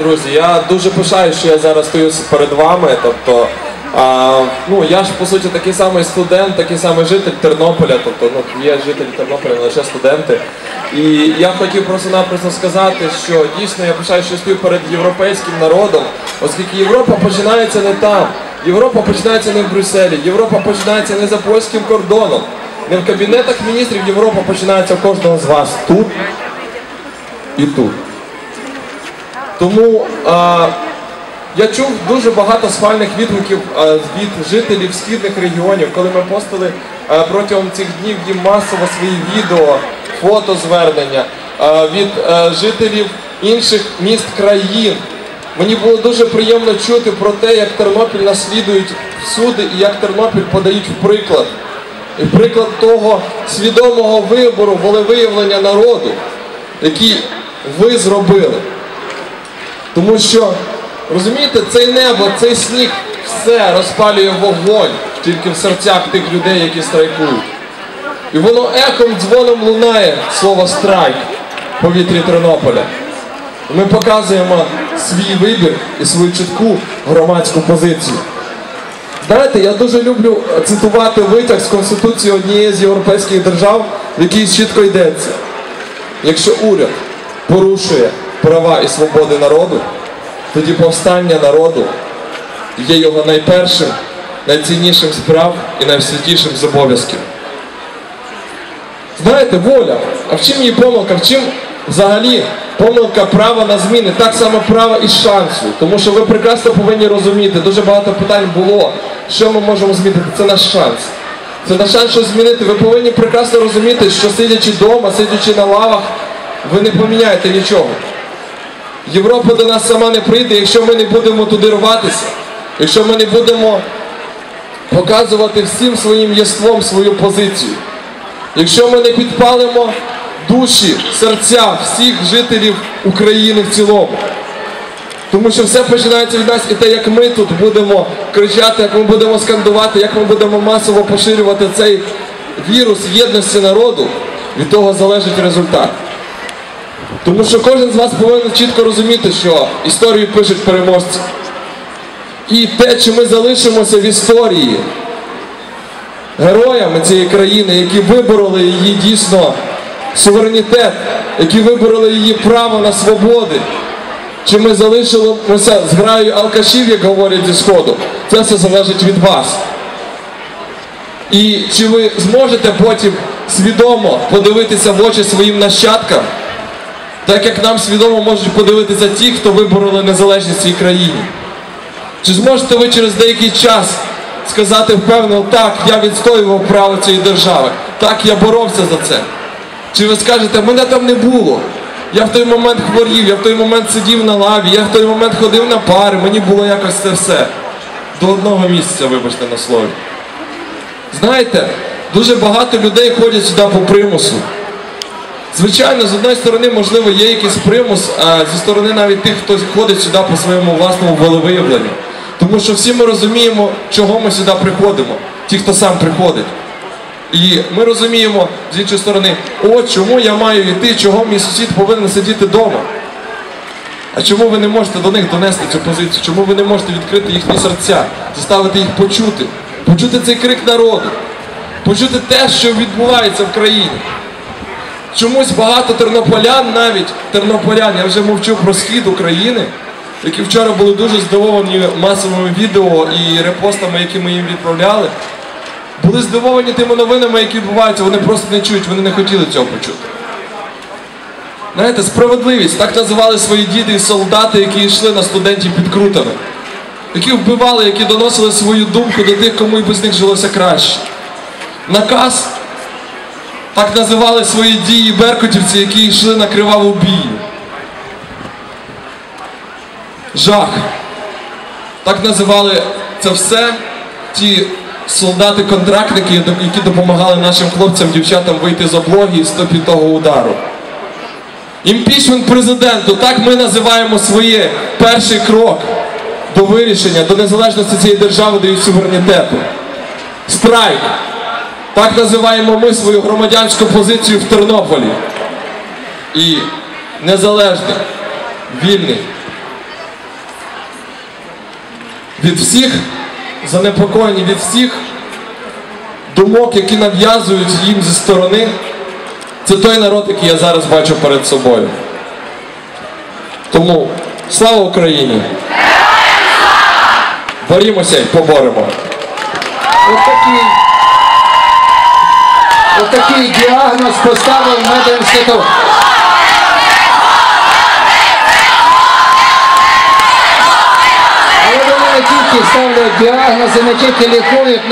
Друзі, я дуже пишаюсь, що я зараз стою перед вами. Тобто, а, ну я ж по суті такий самий студент, такий самий житель Тернополя. Тобто, ну є жителі Тернополя, не лише студенти. І я хотів просто-напросто сказати, що дійсно я пишаюсь, що стою перед європейським народом, оскільки Європа починається не там. Європа починається не в Брюсселі, Європа починається не за польським кордоном, не в кабінетах міністрів. Європа починається в кожного з вас тут і тут. Тому а, я чув дуже багато схвальних відгуків а, від жителів східних регіонів, коли ми постили а, протягом цих днів їм масово свої відео, фото звернення а, від а, жителів інших міст країн. Мені було дуже приємно чути про те, як Тернопіль наслідують всюди і як Тернопіль подають в приклад. І приклад того свідомого вибору, волевиявлення народу, який ви зробили. Тому що, розумієте, цей небо, цей сніг все розпалює вогонь тільки в серцях тих людей, які страйкують. І воно ехом дзвоном лунає слово страйк в повітрі Тернополя. Ми показуємо свій вибір і свою чітку громадську позицію. Знаєте, я дуже люблю цитувати витяг з Конституції однієї з європейських держав, в якій чітко йдеться. Якщо уряд порушує права і свободи народу, тоді повстання народу є його найпершим, найціннішим справ і найсвятішим з обов'язків. Знаєте, воля, а в чим її помилка? В чим взагалі помилка права на зміни? Так само права і шансу. Тому що ви прекрасно повинні розуміти, дуже багато питань було, що ми можемо змінити. Це наш шанс. Це наш шанс щось змінити. Ви повинні прекрасно розуміти, що сидячи вдома, сидячи на лавах, ви не поміняєте нічого. Європа до нас сама не прийде, якщо ми не будемо туди рватися, якщо ми не будемо показувати всім своїм єством свою позицію, якщо ми не підпалимо душі, серця всіх жителів України в цілому. Тому що все починається від нас і те, як ми тут будемо кричати, як ми будемо скандувати, як ми будемо масово поширювати цей вірус єдності народу, від того залежить результат. Тому що кожен з вас повинен чітко розуміти, що історію пишуть переможці. І те, чи ми залишимося в історії героями цієї країни, які вибороли її дійсно суверенітет, які вибороли її право на свободи, чи ми залишимося з граю алкашів, як говорять зі Сходу, це все залежить від вас. І чи ви зможете потім свідомо подивитися в очі своїм нащадкам? Так як нам свідомо можуть подивитися ті, хто вибороли незалежність цій країні. Чи зможете ви через деякий час сказати впевнено, так, я відстоював право цієї держави, так, я боровся за це. Чи ви скажете, мене там не було. Я в той момент хворів, я в той момент сидів на лаві, я в той момент ходив на пари, мені було якось це все. До одного місяця, вибачте на слові. Знаєте, дуже багато людей ходять сюди по примусу. Звичайно, з одної сторони, можливо, є якийсь примус, а зі сторони навіть тих, хто ходить сюди по своєму власному волевиявленню. Тому що всі ми розуміємо, чого ми сюди приходимо, ті, хто сам приходить. І ми розуміємо, з іншої сторони, о, чому я маю йти, чого мій сусід повинен сидіти вдома. А чому ви не можете до них донести цю позицію? Чому ви не можете відкрити їхні серця, заставити їх почути, почути цей крик народу, почути те, що відбувається в країні? Чомусь багато тернополян навіть, тернополян, я вже мовчу про схід України, які вчора були дуже здивовані масовими відео і репостами, які ми їм відправляли, були здивовані тими новинами, які відбуваються, вони просто не чують, вони не хотіли цього почути. Знаєте, справедливість, так називали свої діди і солдати, які йшли на студентів під крутами, які вбивали, які доносили свою думку до тих, кому і без них жилося краще. Наказ так називали свої дії беркутівці, які йшли на криваву бію. Жах. Так називали це все ті солдати-контрактники, які допомагали нашим хлопцям, дівчатам вийти з облоги з того удару. Імпічмент президенту, так ми називаємо своє перший крок до вирішення, до незалежності цієї держави, до її суверенітету. Страйк. Так називаємо ми свою громадянську позицію в Тернополі. І незалежний, вільний, від всіх занепокоєні, від всіх думок, які нав'язують їм зі сторони, це той народ, який я зараз бачу перед собою. Тому слава Україні! Борімося і поборемо. Отакий, отакий діагноз поставив медінститут. Але вони не тільки ставлять діагнози, не тільки лікують.